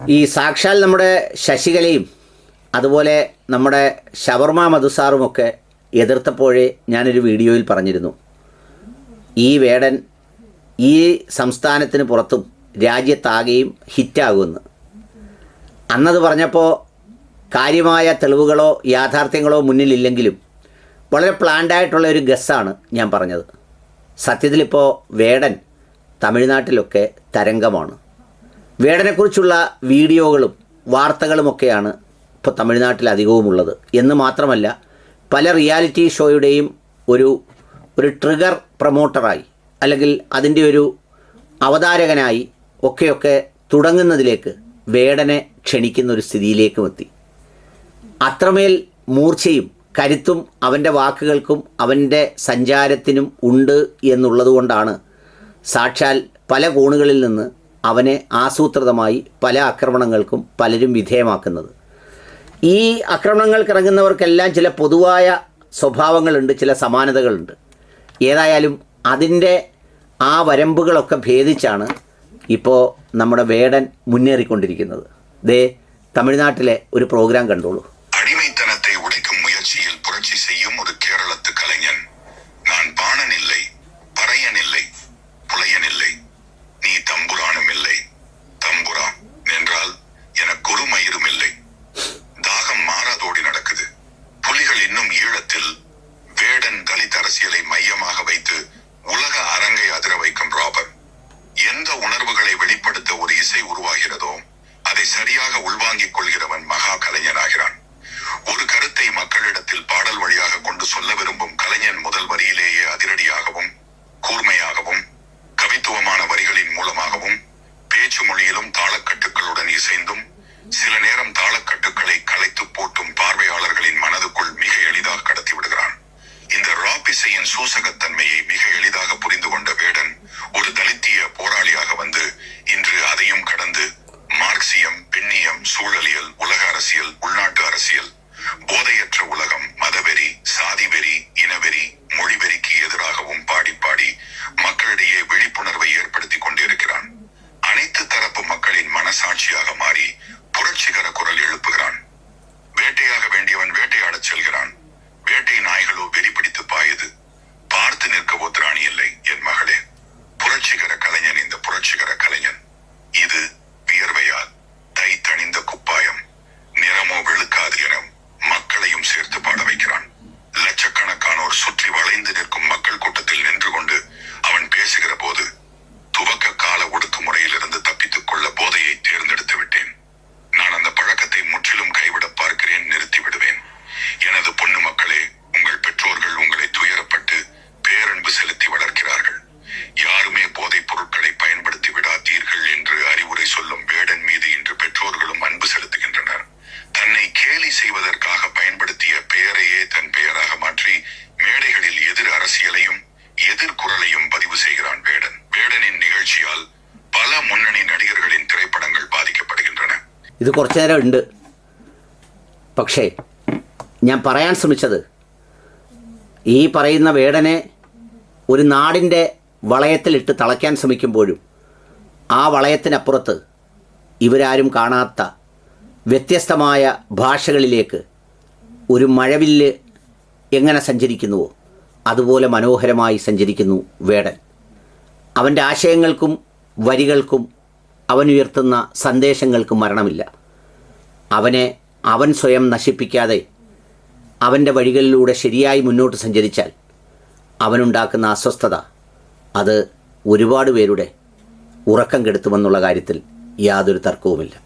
ഈ സാക്ഷാൽ നമ്മുടെ ശശികലയും അതുപോലെ നമ്മുടെ ഷവർമ മധുസാറുമൊക്കെ എതിർത്തപ്പോഴേ ഞാനൊരു വീഡിയോയിൽ പറഞ്ഞിരുന്നു. ഈ വേടൻ ഈ സംസ്ഥാനത്തിന് പുറത്തും രാജ്യത്താകെയും ഹിറ്റാകുമെന്ന്. അന്നത് പറഞ്ഞപ്പോൾ കാര്യമായ തെളിവുകളോ യാഥാർത്ഥ്യങ്ങളോ മുന്നിലില്ലെങ്കിലും വളരെ പ്ലാൻഡായിട്ടുള്ള ഒരു ഗസ്സാണ് ഞാൻ പറഞ്ഞത്. സത്യത്തിലിപ്പോൾ വേടൻ തമിഴ്നാട്ടിലൊക്കെ തരംഗമാണ്. വേടനെക്കുറിച്ചുള്ള വീഡിയോകളും വാർത്തകളുമൊക്കെയാണ് ഇപ്പോൾ തമിഴ്നാട്ടിൽ അധികവും ഉള്ളത് എന്ന് മാത്രമല്ല പല റിയാലിറ്റി ഷോയുടെയും ഒരു ഒരു ട്രിഗർ പ്രൊമോട്ടറായി അല്ലെങ്കിൽ അതിന്റെ ഒരു അവതാരകനായി ഒക്കെയൊക്കെ തുടങ്ങുന്നതിലേക്ക് വേടനെ ക്ഷണിക്കുന്ന ഒരു സ്ഥിതിയിലേക്കും എത്തി അത്രമേൽ മൂർച്ചയും കരുത്തും അവന്റെ വാക്കുകൾക്കും അവന്റെ സഞ്ചാരത്തിനും ഉണ്ട് എന്നുള്ളതുകൊണ്ടാണ് സാക്ഷാൽ പല കോണുകളിൽ നിന്ന് അവനെ ആസൂത്രിതമായി പല ആക്രമണങ്ങൾക്കും പലരും വിധേയമാക്കുന്നത് ഈ ആക്രമണങ്ങൾക്ക് ഇറങ്ങുന്നവർക്കെല്ലാം ചില പൊതുവായ സ്വഭാവങ്ങളുണ്ട് ചില സമാനതകളുണ്ട് ഏതായാലും അതിൻ്റെ ആ വരമ്പുകളൊക്കെ ഭേദിച്ചാണ് ഇപ്പോൾ നമ്മുടെ വേടൻ മുന്നേറിക്കൊണ്ടിരിക്കുന്നത് ദേ തമിഴ്നാട്ടിലെ ഒരു പ്രോഗ്രാം കണ്ടോളൂ அடிமைத்தனத்தை உடைக்கும் முயற்சியில் புரட்சி செய்யும் ஒரு கேரளத்து கலைஞன் நான் பாணன் இல்லை பறையன் இல்லை புலையன் இல்லை நீ தம்புரானும் இல்லை. தம்புரான் என்றால் எனக்கு ஒரு மயிரும் இல்லை. தாகம் மாறாதோடி நடக்குது. புலிகள் இன்னும் ஈழத்தில் வேடன் தலித் அரசியலை மையமாக வைத்து உலக அரங்கை அதிர வைக்கும் ராபர் எந்த உணர்வுகளை வெளிப்படுத்த ஒரு இசை உருவாகிறதோ அதை சரியாக உள்வாங்கிக் கொள்கிறவன் மகா கலைஞனாகிறான். ஒரு கருத்தை மக்களிடத்தில் பாடல் வழியாக கொண்டு சொல்ல விரும்பும் கலைஞன் முதல் வரியிலேயே அதில் இசைந்தும் சில நேரம் தாளக்கட்டுகளை கலைத்து போட்டும் பார்வையாளர்களின் மனதுக்குள் மிக எளிதாக கடத்தி விடுகிறான். இந்த ராப் இசையின் சூசகத்தன்மையை மிக எளிதாக புரிந்து கொண்ட வேடன் ஒரு தலித்திய போராளியாக வந்து ഇത് കുറച്ചു നേരം ഉണ്ട്. പക്ഷേ ഞാൻ പറയാൻ ശ്രമിച്ചത് ഈ പറയുന്ന വേടനെ ഒരു നാടിന്റെ വളയത്തിലിട്ട് തളയ്ക്കാൻ ശ്രമിക്കുമ്പോഴും ആ വളയത്തിനപ്പുറത്ത് ഇവരാരും കാണാത്ത വ്യത്യസ്തമായ ഭാഷകളിലേക്ക് ഒരു മഴവില്ല് എങ്ങനെ സഞ്ചരിക്കുന്നുവോ അതുപോലെ മനോഹരമായി സഞ്ചരിക്കുന്നു വേടൻ. അവന്റെ ആശയങ്ങൾക്കും വരികൾക്കും അവൻ ഉയർത്തുന്ന സന്ദേശങ്ങൾക്ക് മരണമില്ല. അവനെ അവൻ സ്വയം നശിപ്പിക്കാതെ അവന്റെ വഴികളിലൂടെ ശരിയായി മുന്നോട്ട് സഞ്ചരിച്ചാൽ അവനുണ്ടാക്കുന്ന അസ്വസ്ഥത അത് ഒരുപാട് പേരുടെ ഉറക്കം കെടുത്തുമെന്നുള്ള കാര്യത്തിൽ യാതൊരു തർക്കവുമില്ല.